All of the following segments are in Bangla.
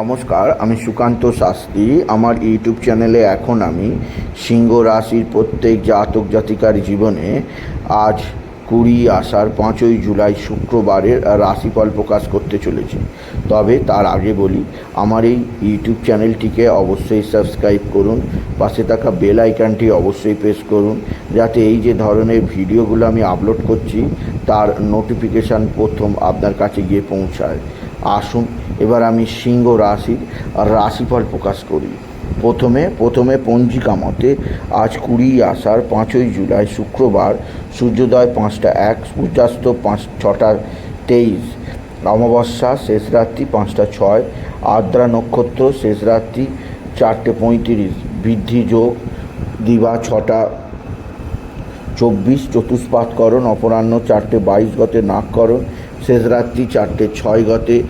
নমস্কার, আমি সুকান্ত শাস্ত্রী। আমার ইউটিউব চ্যানেলে এখন আমি সিংহ রাশির প্রত্যেক জাতক জাতিকার জীবনে আজ কুড়ি আষাঢ় পাঁচই জুলাই শুক্রবারের রাশিফল প্রকাশ করতে চলেছি। তবে তার আগে বলি, আমার এই ইউটিউব চ্যানেলটিকে অবশ্যই সাবস্ক্রাইব করুন, পাশে থাকা বেল আইকনটি অবশ্যই প্রেস করুন, যাতে এই যে ধরনের ভিডিওগুলো আমি আপলোড করছি, তার নোটিফিকেশান প্রথম আপনার কাছে গিয়ে পৌঁছায়। আসুন এবার আমি সিংহ রাশির রাশিফল প্রকাশ করি। প্রথমে প্রথমে পঞ্জিকা মতে আজ কুড়ি আষাঢ় পাঁচই জুলাই শুক্রবার, সূর্যোদয় পাঁচটা এক, সূর্যাস্ত পাঁচ, ছটা তেইশ, অমাবস্যা শেষ রাত্রি পাঁচটা ছয়, আদ্রা নক্ষত্র শেষ রাত্রি চারটে পঁয়ত্রিশ, বৃদ্ধি যোগ দিবা ছটা চব্বিশ, চতুষ্পাতকরণ, অপরাহ্ন চারটে বাইশ গতে নাককরণ শেষ রাত্রি চারটে ছয় গতে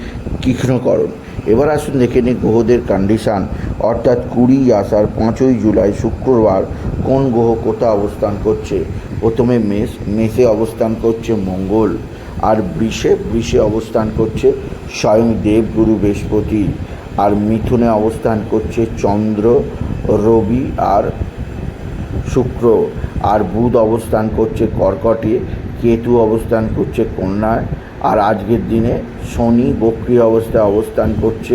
তীক্ষ্ণকরণ এবার আসুন দেখে নিই গ্রহদের কন্ডিশান অর্থাৎ কুড়ি আষাঢ় পাঁচই জুলাই শুক্রবার কোন গ্রহ কোথা অবস্থান করছে? প্রথমে মেষ, মেষে অবস্থান করছে মঙ্গল। আর বৃষে বৃষে অবস্থান করছে স্বয়ং দেবগুরু বৃহস্পতি। আর মিথুনে অবস্থান করছে চন্দ্র, রবি আর শুক্র। আর বুধ অবস্থান করছে কর্কটে, কেতু অবস্থান করছে কন্যায় আর আজকের দিনে শনি বক্রি অবস্থায় অবস্থান করছে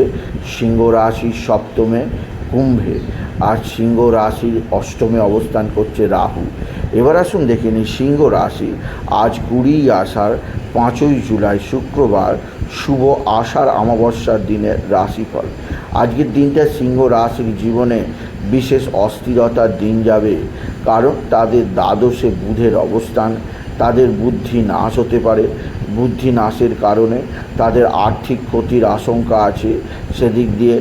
সিংহ রাশির সপ্তমে কুম্ভে আর সিংহ রাশির অষ্টমে অবস্থান করছে রাহু। এবার আসুন দেখে নিই সিংহ রাশি। আজ কুড়ি আষাঢ়, পাঁচই জুলাই শুক্রবার, শুভ আষাঢ় অমাবস্যার দিনের রাশিফল। আজকের দিনটা সিংহ রাশির জীবনে বিশেষ অস্থিরতার দিন যাবে কারণ তাদের দ্বাদশে বুধের অবস্থান, তাদের বুদ্ধি নাশ হতে পারে বুদ্ধি নাশের কারণে তাদের আর্থিক ক্ষতির আশঙ্কা আছে, সেদিক দিয়ে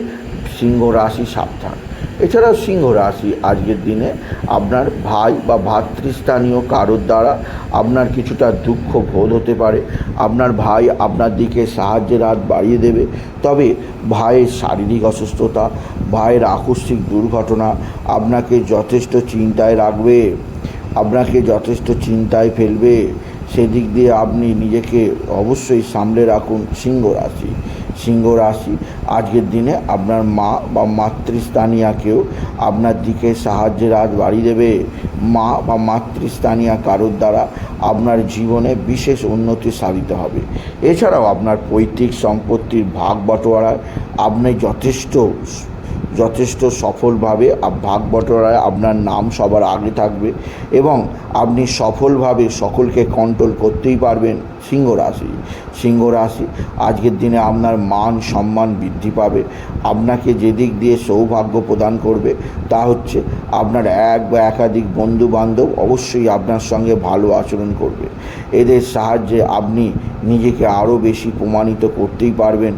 সিংহ রাশি সাবধান। এছাড়াও সিংহ রাশি আজকের দিনে আপনার ভাই বা ভাতৃস্থানীয় কারোর দ্বারা আপনার কিছুটা দুঃখ বোধ হতে পারে। আপনার ভাই আপনার দিকে সাহায্যের হাত বাড়িয়ে দেবে। তবে ভাইয়ের শারীরিক অসুস্থতা, ভাইয়ের আকস্মিক দুর্ঘটনা আপনাকে যথেষ্ট চিন্তায় রাখবে, আপনাকে যথেষ্ট চিন্তায় ফেলবে। সেদিক দিয়ে আপনি নিজেকে অবশ্যই সামলে রাখুন সিংহ রাশি। সিংহ রাশি, আজকের দিনে আপনার মা বা মাতৃস্থানীয়াকেও আপনার দিকে সাহায্যের হাত বাড়িয়ে দেবে। মা বা মাতৃস্থানীয় কারোর দ্বারা আপনার জীবনে বিশেষ উন্নতি সাধিত হবে। এছাড়াও আপনার পৈতৃক সম্পত্তির ভাগ বটোয়ারায় আপনি যথেষ্ট যথেষ্ট সফলভাবে ভাগ বটোয়ারায় আপনার নাম সবার আগে থাকবে এবং আপনি সফলভাবে সকলকে কন্ট্রোল করতেই পারবেন সিংহ রাশি। সিংহ রাশি, আজকের দিনে আপনার মান সম্মান বৃদ্ধি পাবে। আপনাকে যেদিক দিয়ে সৌভাগ্য প্রদান করবে তা হচ্ছে আপনার এক বা একাধিক বন্ধু বান্ধব অবশ্যই আপনার সঙ্গে ভালো আচরণ করবে। এদের সাহায্যে আপনি নিজেকে আরও বেশি প্রমাণিত করতেই পারবেন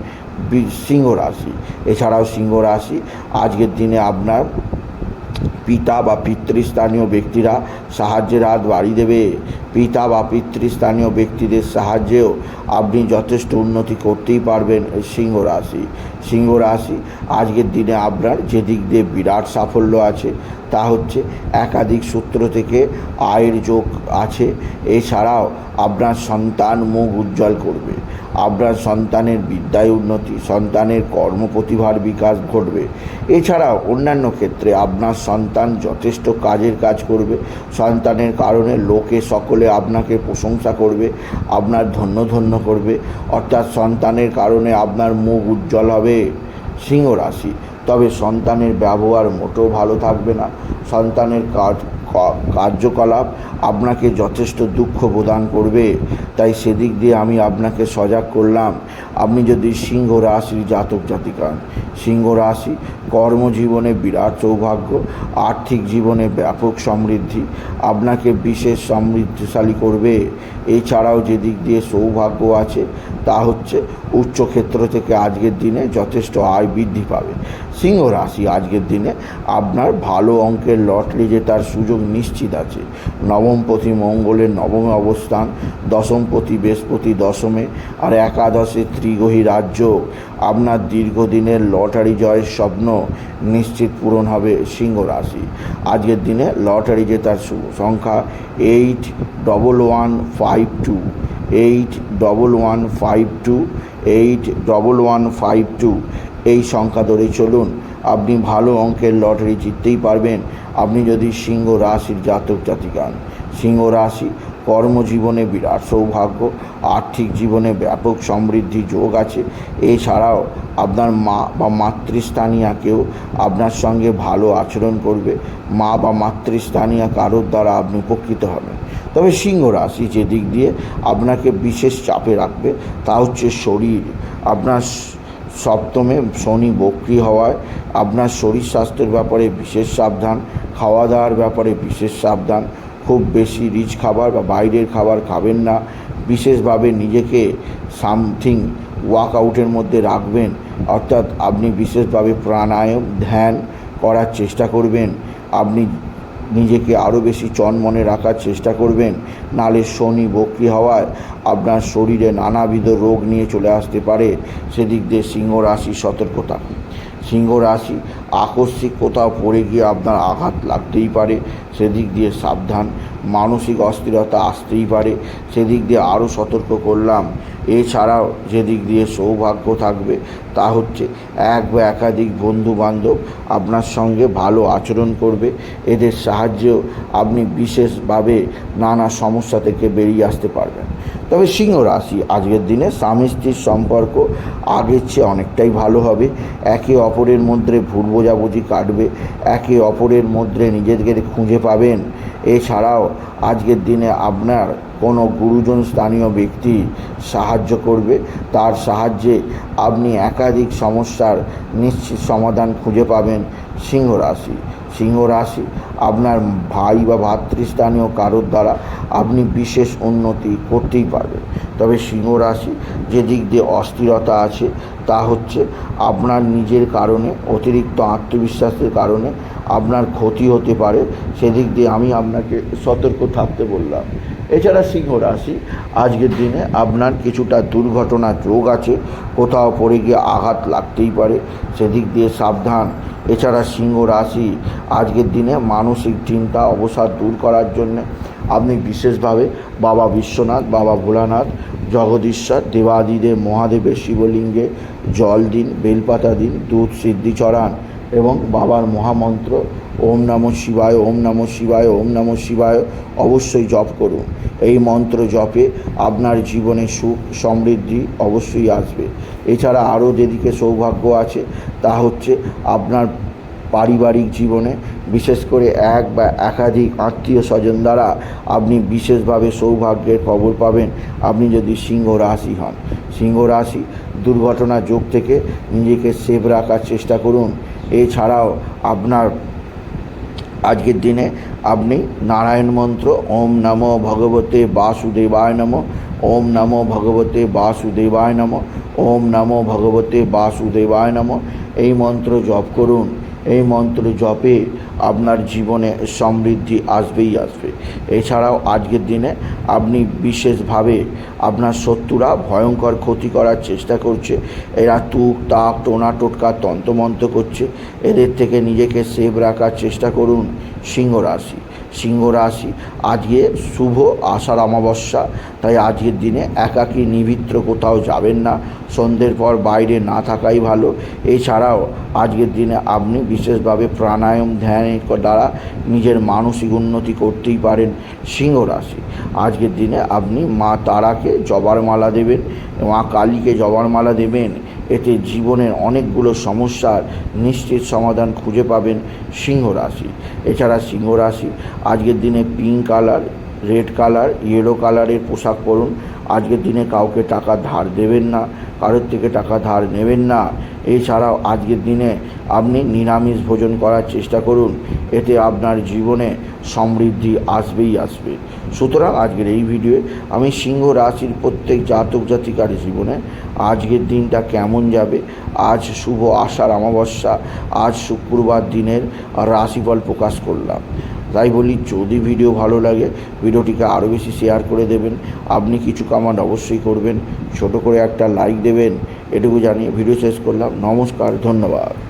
সিংহ রাশি। এছাড়াও সিংহ রাশি, আজকের দিনে আপনার পিতা বা পিতৃস্থানীয় ব্যক্তিরা সাহায্যের হাত বাড়িয়ে দেবে। পিতা বা পিতৃস্থানীয় ব্যক্তিদের সাহায্যেও আপনি যথেষ্ট উন্নতি করতেই পারবেন সিংহ রাশি। সিংহ রাশি, আজকের দিনে আপনার যে দিক দিয়ে বিরাট সাফল্য আছে, তা হচ্ছে একাধিক সূত্র থেকে আয়ের যোগ আছে। এছাড়াও আপনার সন্তান মুখ উজ্জ্বল করবে। আপনার সন্তানের বিদ্যায় উন্নতি, সন্তানের কর্মপ্রতিভার বিকাশ ঘটবে। এছাড়াও অন্যান্য ক্ষেত্রে আপনার সন্তান যথেষ্ট কাজের কাজ করবে, সন্তানের কারণে লোকে সকলে আপনাকে প্রশংসা করবে, আপনার ধন্য ধন্য করবে। অর্থাৎ সন্তানের কারণে আপনার মুখ উজ্জ্বল হবে সিংহ রাশি তবে সন্তানের ব্যবহার মোটেও ভালো থাকবে না। সন্তানের কাজ কার্যকলাপ আপনাকে যথেষ্ট দুঃখ প্রদান করবে। তাই সেদিক দিয়ে আমি আপনাকে সজাগ করলাম। আপনি যদি সিংহ রাশির জাতক জাতিকান, সিংহ রাশি কর্মজীবনে বিরাট সৌভাগ্য, আর্থিক জীবনে ব্যাপক সমৃদ্ধি, আপনাকে বিশেষ সমৃদ্ধিশালী করবে। এছাড়াও যে দিক দিয়ে সৌভাগ্য আছে, তা হচ্ছে উচ্চক্ষেত্র থেকে আজকের দিনে যথেষ্ট আয় বৃদ্ধি পাবে। সিংহ রাশি আজকের দিনে। আপনার ভালো অঙ্কের লটারি জেতার সুযোগ নিশ্চিত আছে। নবমপতি মঙ্গলের নবমে অবস্থান দশমপতি বৃহস্পতি দশমে, আর একাদশে ত্রিগ্রহী রাজ্য। আপনার দীর্ঘদিনের লটারি জয়ের স্বপ্ন নিশ্চিত পূরণ হবে সিংহ রাশি। আজকের দিনে লটারি জেতার সংখ্যা eight double one five two eight double one five two eight double one five two এই সংখ্যা ধরে চলুন, আপনি ভালো অঙ্কের লটারি জিততেই পারবেন। আপনি যদি সিংহ রাশির জাতক জাতিকান, সিংহ রাশি কর্মজীবনে বিরাট সৌভাগ্য, আর্থিক জীবনে ব্যাপক সমৃদ্ধি যোগ আছে। এছাড়াও আপনার মা বা মাতৃস্থানীয় কেউ আপনার সঙ্গে ভালো আচরণ করবে। মা বা মাতৃস্থানীয় কারোর দ্বারা আপনি উপকৃত হবেন। তবে সিংহ রাশি যে দিক দিয়ে আপনাকে বিশেষ চাপে রাখবে, তা হচ্ছে শরীর। আপনার সপ্তমে শনি বক্রি হওয়ায় আপনার শরীর স্বাস্থ্যের ব্যাপারে বিশেষ সাবধান খাওয়া দাওয়ার ব্যাপারে বিশেষ সাবধান, খুব বেশি রিচ খাবার বা বাইরের খাবার খাবেন না, বিশেষভাবে নিজেকে সামথিং ওয়ার্কআউটের মধ্যে রাখবেন, অর্থাৎ আপনি বিশেষভাবে প্রাণায়াম, ধ্যান করার চেষ্টা করবেন, আপনি নিজেকে আরও বেশি চনমনে রাখার চেষ্টা করবেন। নালে শনি বক্রি হওয়ায় আপনার শরীরে নানাবিধ রোগ নিয়ে চলে আসতে পারে। সেদিক দিয়ে সিংহ রাশি সতর্কতা। সিংহ রাশি আকস্মিক কোথাও পড়ে গিয়ে আপনার আঘাত লাগতেই পারে। সেদিক দিয়ে সাবধান। মানসিক অস্থিরতা আসতেই পারে। সেদিক দিয়ে আরও সতর্ক করলাম। এছাড়াও যেদিক দিয়ে সৌভাগ্য থাকবে তা হচ্ছে এক বা একাধিক বন্ধু বান্ধব আপনার সঙ্গে ভালো আচরণ করবে। এদের সাহায্যেও আপনি বিশেষভাবে নানা সমস্যা থেকে বেরিয়ে আসতে পারবেন। তবে সিংহ রাশি, আজকের দিনে স্বামী স্ত্রীর সম্পর্ক আগের চেয়ে অনেকটাই ভালো হবে। একে অপরের মধ্যে ভুল বোঝাবুঝি কাটবে, একে অপরের মধ্যে নিজেদেরকে খুঁজে পাবেন। এছাড়াও, আজকের দিনে আপনার কোনো গুরুজন স্থানীয় ব্যক্তি সাহায্য করবে। তার সাহায্যে আপনি একাধিক সমস্যার নিশ্চিত সমাধান খুঁজে পাবেন সিংহ রাশি। সিংহ রাশি, আপনার ভাই বা ভাতৃস্থানীয় কারোর দ্বারা আপনি বিশেষ উন্নতি করতেই পারবেন। তবে সিংহ রাশি যে দিক দিয়ে অস্থিরতা আছে, তা হচ্ছে আপনার নিজের কারণে, অতিরিক্ত আত্মবিশ্বাসের কারণে আপনার ক্ষতি হতে পারে। সেদিক দিয়ে আমি আপনাকে সতর্ক থাকতে বললাম। এছাড়া সিংহ রাশি, আজকের দিনে আপনার কিছুটা দুর্ঘটনা যোগ আছে, কোথাও পড়ে গিয়ে আঘাত লাগতেই পারে, সেদিক দিয়ে সাবধান। এছাড়া সিংহ রাশি, আজকের দিনে মানসিক চিন্তা, অবসাদ দূর করার জন্যে আপনি বিশেষভাবে বাবা বিশ্বনাথ, বাবা ভোলানাথ, জগদীশ্বর, দেবাদিদেব, মহাদেবের শিবলিঙ্গে জল দিন, বেলপাতা দিন, দুধ সিদ্ধি চড়ান এবং বাবার মহামন্ত্র ওম নম শিবায়, ওম নম শিবায়, ওম নম শিবায়, অবশ্যই জপ করুন। এই মন্ত্র জপে আপনার জীবনে সুখ, সমৃদ্ধি অবশ্যই আসবে। এছাড়া আরও যেদিকে সৌভাগ্য আছে, তা হচ্ছে আপনার পারিবারিক জীবনে, বিশেষ করে এক বা একাধিক আত্মীয় স্বজন দ্বারা আপনি বিশেষভাবে সৌভাগ্যের খবর পাবেন, আপনি যদি সিংহ রাশি হন। সিংহ রাশি দুর্ঘটনা যোগ থেকে নিজেকে সেভ রাখার চেষ্টা করুন। এছাড়াও আপনার আজকের দিনে আপনি নারায়ণ মন্ত্র, ওম নমো ভগবতে বাসুদেবায় নম, ওম নমো ভগবতে বাসুদেবায় নম, ওম নমো ভগবতে বাসুদেবায় নম, এই মন্ত্র জপ করুন। এই মন্ত্র জপে আপনার জীবনে সমৃদ্ধি আসবেই আসবে। এছাড়াও আজকের দিনে আপনি বিশেষভাবে আপনার শত্রুরা ভয়ঙ্কর ক্ষতি করার চেষ্টা করছে। এরা তুক, তাক, টোনা, টোটকা তন্তমন্ত করছে। এদের থেকে নিজেকে সেভ রাখার চেষ্টা করুন সিংহ রাশি সিংহ রাশি। আজকে শুভ আষাঢ় অমাবস্যা, তাই আজকের দিনে একাকী নিবিত্র কোথাও যাবেন না। সন্ধ্যের পর বাইরে না থাকাই ভালো। এছাড়াও আজকের দিনে আপনি বিশেষভাবে প্রাণায়াম ধ্যানের দ্বারা নিজের মানসিক উন্নতি করতেই পারেন সিংহ রাশি। আজকের দিনে আপনি মা তারাকে জবার মালা দেবেন, মা কালীকে জবার মালা দেবেন এতে জীবনের অনেকগুলো সমস্যার নিশ্চিত সমাধান খুঁজে পাবেন সিংহ রাশি এছাড়া সিংহ রাশি আজকের দিনে pink colour red colour yellow কালারের পোশাক পরুন। আজকের দিনে কাউকে টাকা ধার দেবেন না, কারোর থেকে টাকা ধার নেবেন না। এছাড়াও আজকের দিনে আপনি নিরামিষ ভোজন করার চেষ্টা করুন, এতে আপনার জীবনে সমৃদ্ধি আসবেই আসবে। সুতরাং আজকের এই ভিডিওয়ে আমি সিংহ রাশির প্রত্যেক জাতক জাতিকার জীবনে আজকের দিনটা কেমন যাবে, আজ শুভ আষাঢ় অমাবস্যা, আজ শুক্রবার দিনের রাশিফল প্রকাশ করলাম। তাই বলি, যদি ভিডিও ভালো লাগে, ভিডিওটিকে আরও বেশি শেয়ার করে দেবেন। আপনি কিছু কামান্ড অবশ্যই করবেন। ছোট করে একটা লাইক দেবেন। এটুকু জানিয়ে ভিডিও শেষ করলাম। নমস্কার, ধন্যবাদ।